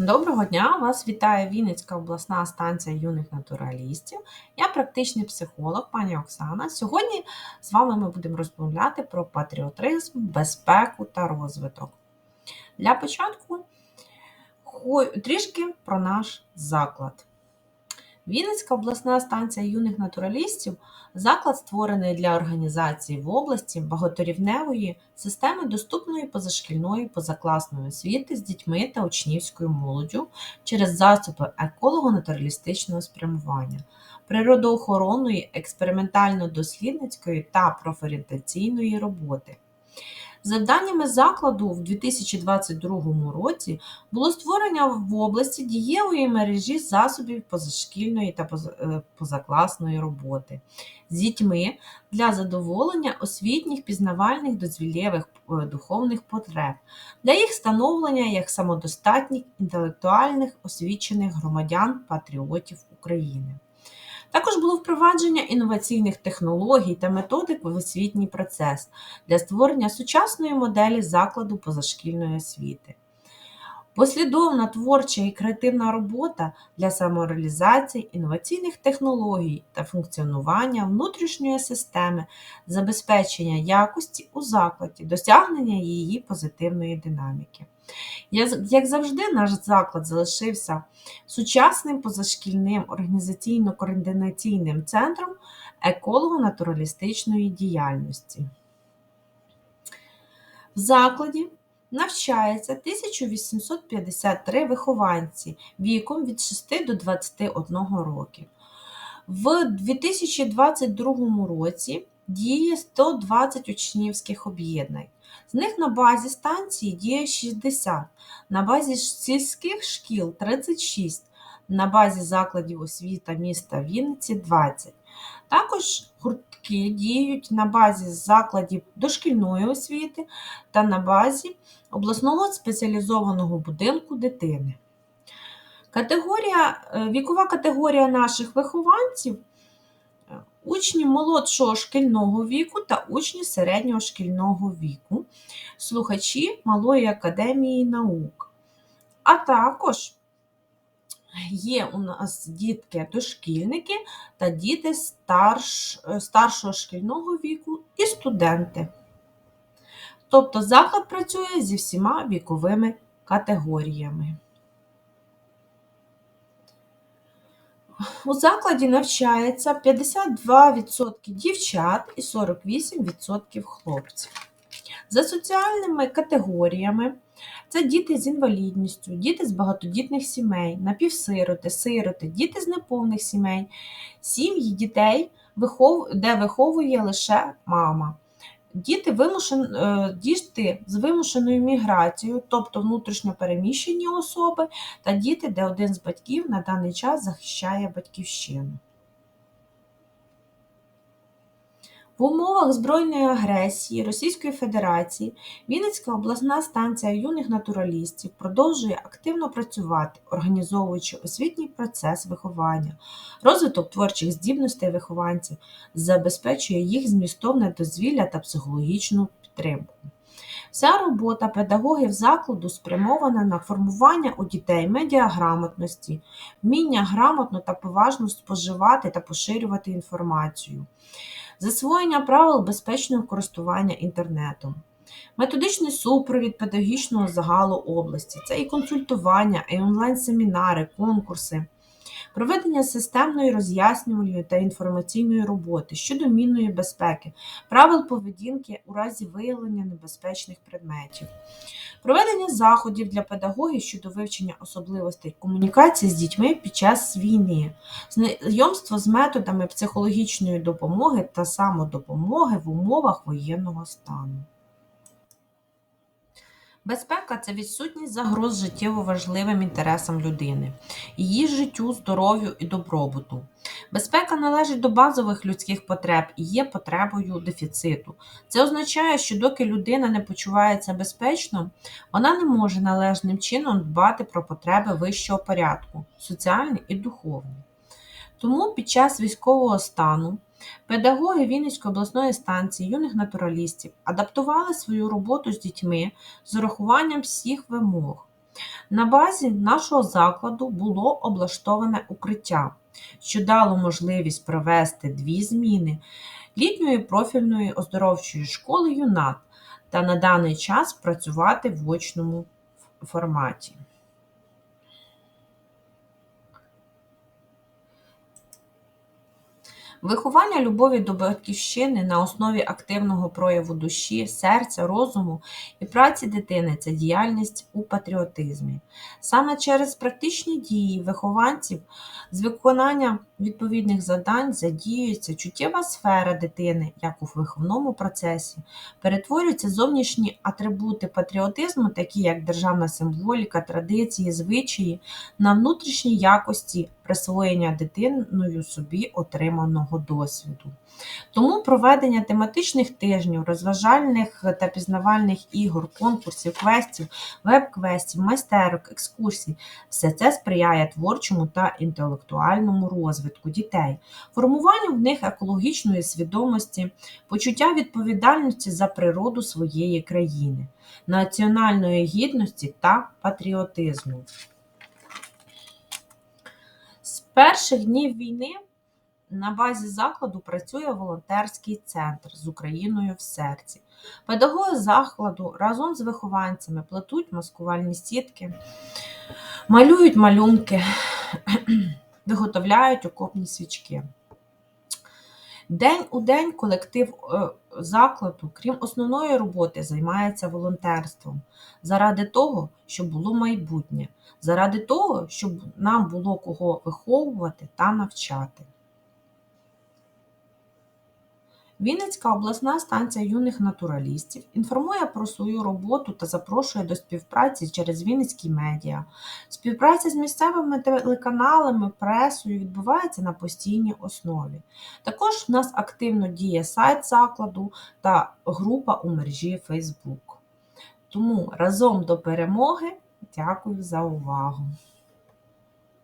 Доброго дня! Вас вітає Вінницька обласна станція юних натуралістів. Я практичний психолог, пані Оксана. Сьогодні з вами ми будемо розмовляти про патріотизм, безпеку та розвиток. Для початку трішки про наш заклад. Вінницька обласна станція юних натуралістів заклад створений для організації в області багаторівневої системи доступної позашкільної позакласної освіти з дітьми та учнівською молоддю через засоби еколого-натуралістичного спрямування, природоохоронної, експериментально-дослідницької та профорієнтаційної роботи. Завданнями закладу в 2022 році було створення в області дієвої мережі засобів позашкільної та е, позакласної роботи з дітьми для задоволення освітніх, пізнавальних, дозвілєвих е, духовних потреб, для їх становлення як самодостатніх інтелектуальних освічених громадян патріотів України. Також було впровадження інноваційних технологій та методик в освітній процес для створення сучасної моделі закладу позашкільної освіти. Послідовна творча і креативна робота для самореалізації інноваційних технологій та функціонування внутрішньої системи, забезпечення якості у закладі, досягнення її позитивної динаміки. Як завжди, наш заклад залишився сучасним позашкільним організаційно-координаційним центром еколого-натуралістичної діяльності. В закладі навчається 1853 вихованці віком від 6 до 21 років. В 2022 році діє 120 учнівських об'єднань. З них на базі станції діє 60, на базі сільських шкіл 36, на базі закладів освіти міста Вінниці 20. Також гуртки діють на базі закладів дошкільної освіти та на базі обласного спеціалізованого будинку дитини. Категорія, е, Вікова категорія наших вихованців учні молодшого шкільного віку та учні середнього шкільного віку, слухачі Малої академії наук. А також є у нас дітки-дошкільники та діти старш, старшого шкільного віку і студенти. Тобто заклад працює зі всіма віковими категоріями. У закладі навчається 52% дівчат і 48% хлопців. За соціальними категоріями це діти з інвалідністю, діти з багатодітних сімей, напівсироти, сироти, діти з неповних сімей, сім'ї дітей, де виховує лише мама. Діти вимушен, е, діти з вимушеною міграцією, тобто внутрішньо переміщені особи, та діти, де один з батьків на даний час захищає батьківщину. В умовах збройної агресії Російської Федерації Вінницька обласна станція юних натуралістів продовжує активно працювати, організовуючи освітній процес виховання, розвиток творчих здібностей вихованців, забезпечує їх змістовне дозвілля та психологічну підтримку. Вся робота педагогів закладу спрямована на формування у дітей медіаграмотності, вміння грамотно та поважно споживати та поширювати інформацію засвоєння правил безпечного користування інтернетом, методичний супровід педагогічного загалу області, це і консультування, і онлайн-семінари, конкурси. Проведення системної роз'яснювальної та інформаційної роботи щодо мінної безпеки, правил поведінки у разі виявлення небезпечних предметів, проведення заходів для педагогів щодо вивчення особливостей комунікації з дітьми під час війни, знайомство з методами психологічної допомоги та самодопомоги в умовах воєнного стану. Безпека це відсутність загроз життєво важливим інтересам людини, її життю, здоров'ю і добробуту. Безпека належить до базових людських потреб і є потребою дефіциту. Це означає, що доки людина не почувається безпечно, вона не може належним чином дбати про потреби вищого порядку, соціальні і духовні. Тому під час військового стану Педагоги Вінницької обласної станції юних натуралістів адаптували свою роботу з дітьми з урахуванням всіх вимог. На базі нашого закладу було облаштоване укриття, що дало можливість провести дві зміни літньої профільної оздоровчої школи ЮНАТ та на даний час працювати в очному форматі. Виховання любові до батьківщини на основі активного прояву душі, серця, розуму і праці дитини це діяльність у патріотизмі. Саме через практичні дії вихованців з виконання відповідних завдань задіюється чуттєва сфера дитини, як у виховному процесі, перетворюються зовнішні атрибути патріотизму, такі як державна символіка, традиції, звичаї, на внутрішні якості присвоєння дитиною собі отриманого досвіду. Тому проведення тематичних тижнів, розважальних та пізнавальних ігор, конкурсів, квестів, веб-квестів, майстерок, екскурсій все це сприяє творчому та інтелектуальному розвитку дітей, формуванню в них екологічної свідомості, почуття відповідальності за природу своєї країни, національної гідності та патріотизму. Перших днів війни на базі закладу працює волонтерський центр з Україною в серці. Педагоги закладу разом з вихованцями плетуть маскувальні сітки, малюють малюнки, виготовляють окопні свічки. День у день колектив е, закладу, крім основної роботи, займається волонтерством заради того, щоб було майбутнє, заради того, щоб нам було кого виховувати та навчати. Вінницька обласна станція юних натуралістів інформує про свою роботу та запрошує до співпраці через Вінницькі медіа. Співпраця з місцевими телеканалами, пресою відбувається на постійній основі. Також в нас активно діє сайт закладу та група у мережі Facebook. Тому разом до перемоги дякую за увагу!